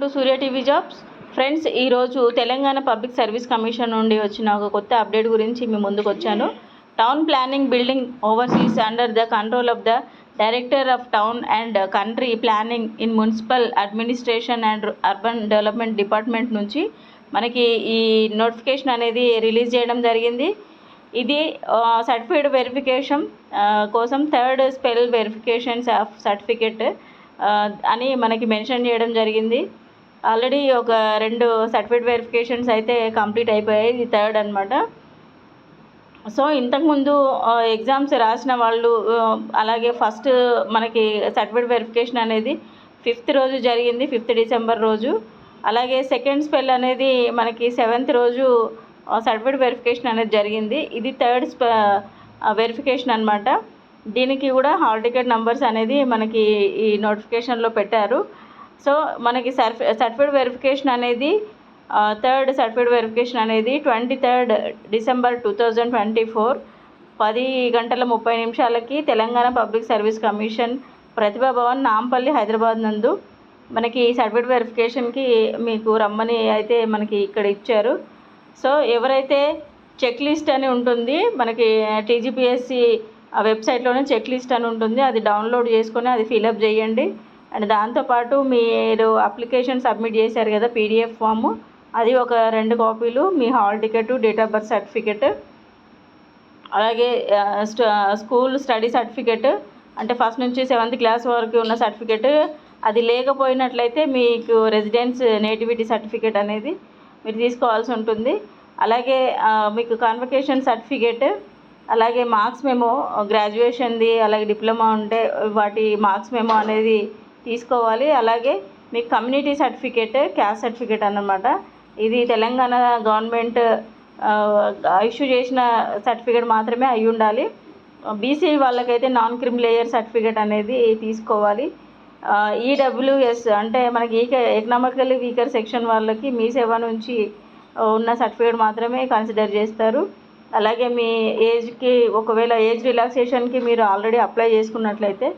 To Surya TV jobs. Friends ఈరోజు Telangana public service commission నుండి వచ్చిన ఒక కొత్త అప్డేట్ గురించి మీ ముందుకు వచ్చాను. Town planning building overseas under the control of the director of town and country planning in municipal administration and urban development department నుంచి మనకి ఈ నోటిఫికేషన్ అనేది రిలీజ్ చేయడం జరిగింది. ఇది సర్టిఫైడ్ వెరిఫికేషన్ కోసం third spell verifications of certificate అని మనకి మెన్షన్ చేయడం జరిగింది. ఆల్రెడీ ఒక రెండు సర్టిఫికేట్ వెరిఫికేషన్స్ అయితే కంప్లీట్ అయిపోయాయి. ఇది థర్డ్ అనమాట సో ఇంతకుముందు ఎగ్జామ్స్ రాసిన వాళ్ళు అలాగే ఫస్ట్ మనకి సర్టిఫికేట్ వెరిఫికేషన్ అనేది ఫిఫ్త్ రోజు జరిగింది ఫిఫ్త్ డిసెంబర్ రోజు. అలాగే సెకండ్ స్పెల్ అనేది మనకి సెవెంత్ రోజు సర్టిఫికేట్ వెరిఫికేషన్ అనేది జరిగింది. ఇది థర్డ్ స్పె వెరిఫికేషన్ అనమాట దీనికి కూడా హాల్ టికెట్ నంబర్స్ అనేది మనకి ఈ నోటిఫికేషన్లో పెట్టారు. సో మనకి సర్ఫ్ సర్టిఫికేట్ వెరిఫికేషన్ అనేది థర్డ్ సర్టిఫికేట్ వెరిఫికేషన్ అనేది twenty third December two thousand twenty four పది గంటల ముప్పై నిమిషాలకి Telangana public service commission Pratibha Bhavan Nampally Hyderabad నందు మనకి ఈ సర్టిఫికేట్ వెరిఫికేషన్కి మీకు రమ్మని అయితే మనకి ఇక్కడ ఇచ్చారు. సో ఎవరైతే చెక్ లిస్ట్ అని ఉంటుంది మనకి టీజీపీఎస్సి ఆ వెబ్సైట్లోనే చెక్ లిస్ట్ అని ఉంటుంది అది డౌన్లోడ్ చేసుకొని అది ఫిలప్ చేయండి. అండ్ దాంతోపాటు మీరు అప్లికేషన్ సబ్మిట్ చేశారు కదా పీడిఎఫ్ ఫాము అది ఒక రెండు కాపీలు మీ hall ticket date of birth certificate అలాగే స్ట- స్కూల్ స్టడీ సర్టిఫికెట్ అంటే ఫస్ట్ నుంచి సెవెంత్ క్లాస్ వరకు ఉన్న సర్టిఫికెట్ అది లేకపోయినట్లయితే మీకు రెసిడెన్స్ నేటివిటీ సర్టిఫికెట్ అనేది మీరు తీసుకోవాల్సి ఉంటుంది. అలాగే మీకు కాన్వకేషన్ సర్టిఫికేట్ అలాగే మార్క్స్ మేము గ్రాడ్యుయేషన్ది అలాగే డిప్లొమా ఉంటే వాటి మార్క్స్ మేము అనేది తీసుకోవాలి. అలాగే మీకు కమ్యూనిటీ సర్టిఫికేట్ క్యాస్ట్ సర్టిఫికేట్ అన్నమాట. ఇది తెలంగాణ గవర్నమెంట్ ఇష్యూ చేసిన సర్టిఫికేట్ మాత్రమే అయి ఉండాలి. బీసీ వాళ్ళకైతే నాన్ క్రిమ్ లేయర్ సర్టిఫికేట్ అనేది తీసుకోవాలి. ఈడబ్ల్యూఎస్ అంటే మనకి ఈక ఎకనామికల్లీ వీకర్ సెక్షన్ వాళ్ళకి మీ సేవ నుంచి ఉన్న సర్టిఫికేట్ మాత్రమే కన్సిడర్ చేస్తారు. అలాగే మీ ఏజ్కి ఒకవేళ ఏజ్ రిలాక్సేషన్కి మీరు ఆల్రెడీ అప్లై చేసుకున్నట్లయితే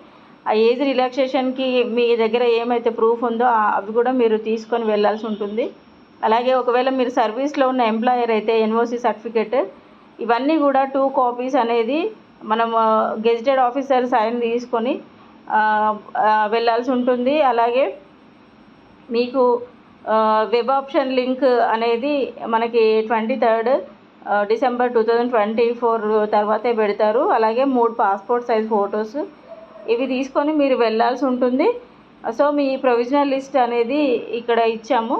ఆ ఏజ్ రిలాక్సేషన్కి మీ దగ్గర ఏమైతే ప్రూఫ్ ఉందో అవి కూడా మీరు తీసుకొని వెళ్ళాల్సి ఉంటుంది. అలాగే ఒకవేళ మీరు సర్వీస్లో ఉన్న ఎంప్లాయర్ అయితే ఎన్ఓసి సర్టిఫికేట్ ఇవన్నీ కూడా టూ కాపీస్ అనేది మనం గెజిటెడ్ ఆఫీసర్ సైన్ తీసుకొని వెళ్ళాల్సి ఉంటుంది. అలాగే మీకు వెబ్ ఆప్షన్ లింక్ అనేది మనకి twenty third December two thousand twenty four తర్వాతే పెడతారు. అలాగే మూడు పాస్పోర్ట్ సైజ్ ఫొటోస్ ఇవి తీసుకొని మీరు వెళ్ళాల్సి ఉంటుంది. సో మీ ప్రొవిజనల్ లిస్ట్ అనేది ఇక్కడ ఇచ్చాము.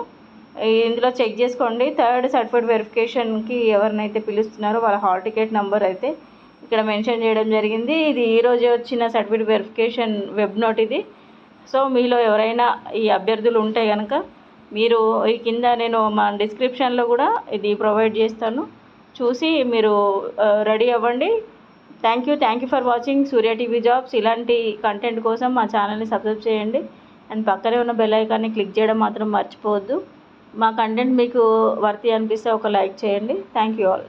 ఇందులో చెక్ చేసుకోండి. థర్డ్ సర్టిఫికేట్ వెరిఫికేషన్కి ఎవరినైతే పిలుస్తున్నారో వాళ్ళ హాల్ టికెట్ నెంబర్ అయితే ఇక్కడ మెన్షన్ చేయడం జరిగింది. ఇది ఈరోజే వచ్చిన సర్టిఫికేట్ వెరిఫికేషన్ వెబ్ నోట్ ఇది. సో మీలో ఎవరైనా ఈ అభ్యర్థులు ఉంటే కనుక మీరు ఈ కింద నేను మా డిస్క్రిప్షన్లో కూడా ఇది ప్రొవైడ్ చేస్తాను. చూసి మీరు రెడీ అవ్వండి. Thank you thank you for watching Surya TV jobs. ఇలాంటి కంటెంట్ కోసం మా ఛానల్ని సబ్స్క్రైబ్ చేయండి. అండ్ పక్కనే ఉన్న బెల్ ఐకాన్ని క్లిక్ చేయడం మాత్రం మర్చిపోవద్దు. మా కంటెంట్ మీకు వర్తి అనిపిస్తే ఒక లైక్ చేయండి. Thank you all